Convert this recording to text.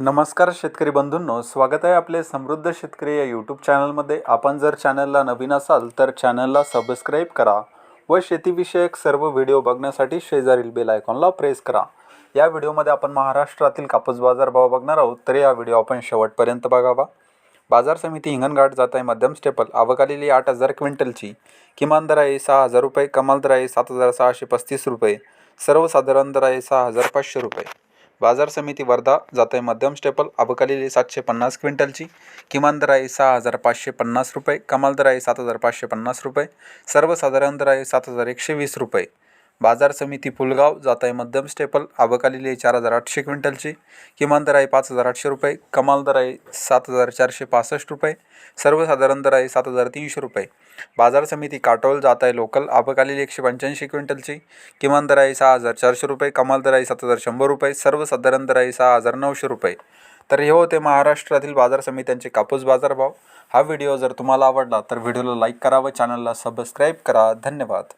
नमस्कार शेतकरी बंधूंनो स्वागत आहे आपले समृद्ध शेतकरी या यूट्यूब चॅनलमध्ये आपण जर चॅनलला नवीन असाल तर चॅनलला सबस्क्राईब करा व शेतीविषयक सर्व व्हिडिओ बघण्यासाठी शेजारील बेल आयकॉनला प्रेस करा. या व्हिडिओमध्ये आपण महाराष्ट्रातील कापूस बाजार भाव बघणार आहोत तर या व्हिडिओ आपण शेवटपर्यंत बघावा. बाजार समिती हिंगणघाट जात आहे मध्यम स्टेपल आवक आलेली आठ हजार क्विंटलची. किमान दर आहे सहा हजार रुपये कमाल दर आहे सात हजार सहाशे पस्तीस रुपये. सर्वसाधारण दर आहे सहा हजार पाचशे रुपये. बाजार समिती वर्धा जात आहे मध्यम स्टेपल अबकालेली सातशे पन्नास क्विंटलची किमान दर आहे सहा हजार पाचशे पन्नास रुपये कमाल दर आहे सात हजार पाचशे पन्नास रुपये सर्वसाधारण दर आहे सात हजार एकशे वीस रुपये. बाजार समिती पुलगाव जात आहे मध्यम स्टेपल आवक चार हजार आठशे क्विंटलची किमान दर आहे पाच हजार आठशे रुपये कमाल दर आहे सात हजार चारशे पासष्ट रुपये सर्वसाधारण दर आहे सात हजार तीनशे रुपये. बाजार समिती काटोल जात आहे लोकल आवक एकशे पंच्याऐंशी क्विंटलची किमान दर आहे सहा हजार चारशे रुपये कमाल दर आहे सात हजार शंभर रुपये सर्वसाधारण दर आहे सहा हजार नऊशे रुपये. तर हे होते महाराष्ट्रातील बाजार समित्यांचे कापूस बाजारभाव. हा व्हिडिओ जर तुम्हाला आवडला तर व्हिडिओला लाईक करा व चॅनलला सबस्क्राईब करा. धन्यवाद.